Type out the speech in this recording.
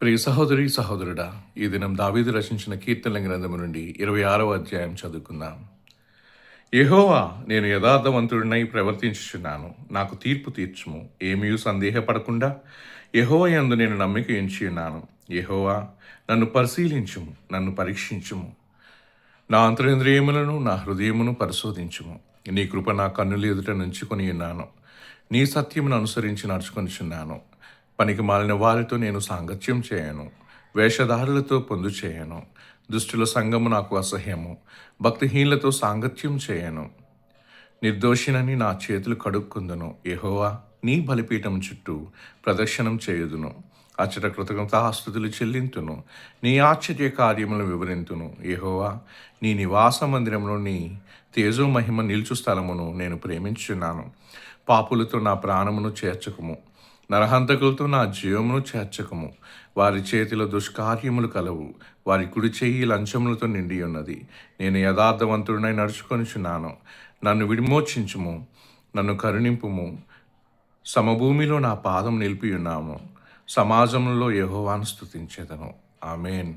ప్రియ సహోదరి సహోదరుడా ఈ దినం దావీదు రచించిన కీర్తనల గ్రంథము నుండి ఇరవై ఆరవ అధ్యాయం చదువుకుందాం. యెహోవా నేను యథార్థవంతుడినై ప్రవర్తించుచున్నాను. నాకు తీర్పు తీర్చుము. ఏమీ సందేహపడకుండా యెహోవా యందు నేను నమ్మిక ఎంచి ఉన్నాను యెహోవా నన్ను పరిశీలించుము నన్ను పరీక్షించుము. నా అంతరేంద్రియములను నా హృదయమును పరిశోధించుము. నీ కృప నా కన్నుల ఎదుట నుంచుకొని ఉన్నాను నీ సత్యమును అనుసరించి నడుచుకొనిచున్నాను. పనికి మాలిన వారితో నేను సాంగత్యం చేయను వేషధారులతో పొందు చేయను. దుష్టుల సంగము నాకు అసహ్యము భక్తిహీనులతో సాంగత్యం చేయను. నిర్దోషినని నా చేతులు కడుక్కుందును. ఎహోవా నీ బలిపీఠం చుట్టూ ప్రదర్శనం చేయుదును. అచ్చట కృతజ్ఞతాస్తుతులు చెల్లింతును. నీ ఆశ్చర్య కార్యములను వివరింతును. ఎహోవా నీ నివాస మందిరంలో నీ తేజో మహిమ నిల్చు స్థలమును నేను ప్రేమించున్నాను పాపులతో నా ప్రాణమును చేర్చకుము. నరహంతకులతో నా జీవమును చేర్చకము. వారి చేతిలో దుష్కార్యములు కలవు. వారి కుడి చెయ్యి లంచములతో నిండి ఉన్నది. నేను యథార్థవంతుడినై నడుచుకొనిచున్నాను. నన్ను విడిమోచించుము నన్ను కరుణింపుము. సమభూమిలో నా పాదం నిలిపి ఉన్నాము సమాజంలో యహోవాను స్థుతించేదను ఆమెన్.